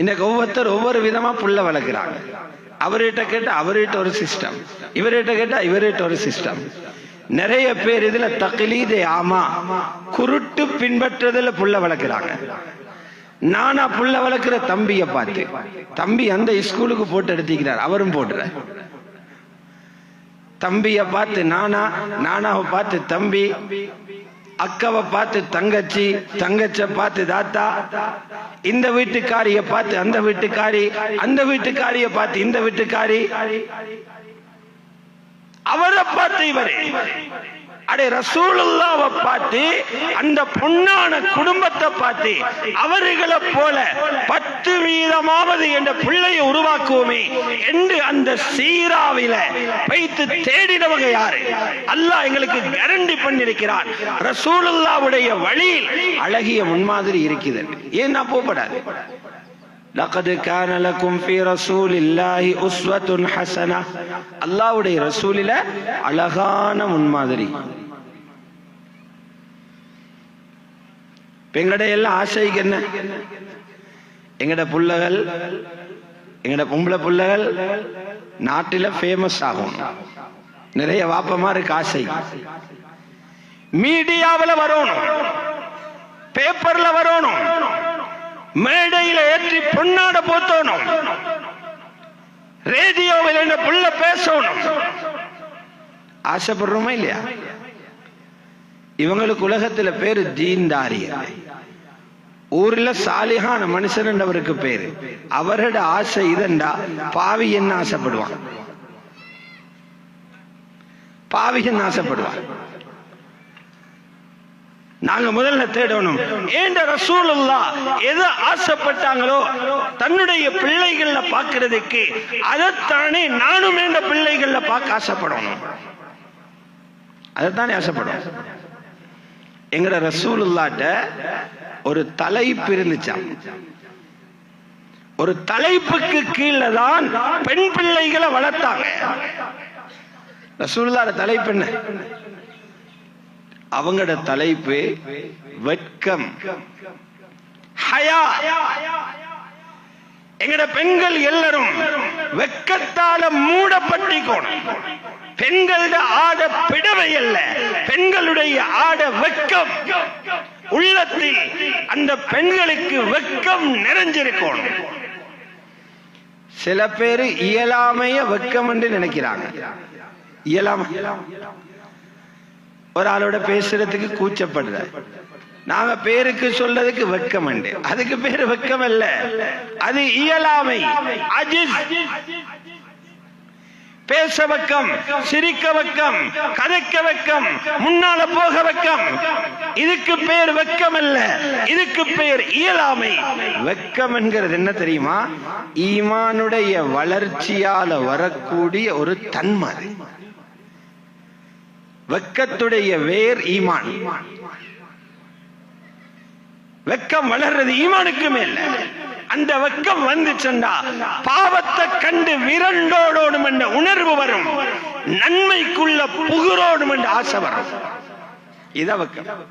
இன்னைக்கு ஒவ்வொருத்தர் ஒவ்வொரு விதமா புள்ள வளர்க்குறாங்க. அவர்கிட்ட கேட்டா அவர்கிட்ட ஒரு சிஸ்டம் இவர்கிட்ட கேட்டா இவர்கிட்ட ஒரு சிஸ்டம் நிறைய பேர் இதுல தக்லீதே ஆமா குருட்டு பின்பற்றுறதுல புள்ள வளர்க்குறாங்க. நானா புள்ள வளர்க்குற தம்பிய பார்த்து தம்பி அந்த ஸ்கூலுக்கு போட்டு எடுத்துக்கிறார் அவரும் போடுற தம்பிய பார்த்து நானா நானாவை பார்த்து தம்பி அக்காவை பார்த்து தங்கச்சி தங்கச்ச பார்த்து தாத்தா இந்த வீட்டுக்காரிய பார்த்து அந்த வீட்டுக்காரி அந்த வீட்டுக்காரிய பார்த்து இந்த வீட்டுக்காரி. அவரை பார்த்து இவரே. அடே ரசூலுல்லாவை பார்த்து அந்த பொன்னான குடும்பத்தை பார்த்து அவர்களை போல பத்து வீதமாவது என்ற பிள்ளையை உருவாக்குவோமே என்று அந்த சீராவில வைத்து தேடினவங்க யாரு? அல்லாஹ் எங்களுக்கு கேரண்டி பண்ணிருக்கிறான் ரசூலுல்லாவுடைய வழியில் அழகிய முன்மாதிரி இருக்குது. ஏன் நான் போகப்படாது. லகது கானலக்கும் ஃபி ரசூலில்லாஹி உஸ்வத்துன் ஹசனா அல்லாஹ்வுடைய ரசூலில அழகான முன்மாதிரி. எங்கட எல்லாம் ஆசைக்கு என்ன? எங்கட புள்ளகள் எங்கட பொம்பளை புள்ளகள் நாட்டில ஃபேமஸ் ஆகும். நிறைய வாப்பமா இருக்கு ஆசை. மீடியாவில் வரணும். பேப்பர்ல வரணும். மேடையில ஏற்றி பொன்னாட போத்தணும். ரேடியோவில் என்ன புள்ள பேசணும். ஆசைப்படுறோமா இல்லையா? இவங்களுக்கு உலகத்துல பேரு தீன்தாரிய ஊர்ல சாலிகான மனுஷன் அவருக்கு பேரு. அவரோட ஆசை இதண்டா? பாவி என்ன ஆசைப்படுவான்? பாவி என்ன ஆசைப்படுவான்? நாங்க முதல்ல தேடணும். ஏண்ட ரசூலுல்லா எது ஆசைப்பட்டாங்களோ தன்னுடைய பிள்ளைகள்ல பார்க்கிறதுக்கு அதைத்தானே நானும் என்ற பிள்ளைகள்ல பார்க்க ஆசைப்படணும். அதைத்தானே ஆசைப்படும் எங்கட ரசூலுல்லாட்ட ஒரு தலைப்பு இருந்துச்சாம். ஒரு தலைப்புக்கு கீழே தான் பெண் பிள்ளைகளை வளர்த்தாங்க. ரசூலுல்லாட தலைப்பு என்ன? அவங்களோட தலைப்பு வெட்கம். ஹயா. எங்கட பெண்கள் எல்லாரும் வெக்கத்தால மூடப்பட்டிக்கோணும் பெண்களோட ஆட பிடவை அல்ல பெண்களுடைய ஆட வெக்கம் உள்ளத்தில் அந்த பெண்களுக்கு வெக்கம் நிறைஞ்சிருக்கணும் சில பேர் இயலாமைய வெக்கம் என்று நினைக்கிறாங்க. இயலாம? ஒரு ஆளோட பேசுறதுக்கு கூச்சப்படுற. நாங்க பேருக்கு சொல்றதுக்கு வெக்கம் உண்டு. அதுக்கு பேரு வெக்கம் அல்ல. அது இயலாமை. அஜிஸ். பேச வெக்கம் சிரிக்க வெக்கம் கதைக்க வெக்கம் முன்னால போக வெக்கம் இதுக்கு பேர் வெக்கம் அல்ல. இதுக்கு பேர் இயலாமை. வெக்கம் என்கிறது என்ன தெரியுமா? ஈமானுடைய வளர்ச்சியால வரக்கூடிய ஒரு தன்மை வெக்கத்துடைய வேர் ஈமான். வெக்கம் வளர்றது ஈமானுக்கு மேல. அந்த வெக்கம் வந்துச்சுண்டா பாவத்தை கண்டு விரண்டோடோடும் என்ற உணர்வு வரும். நன்மைக்குள்ள புகுரோடும் என்ற ஆசை வரும். இத வெக்கம்.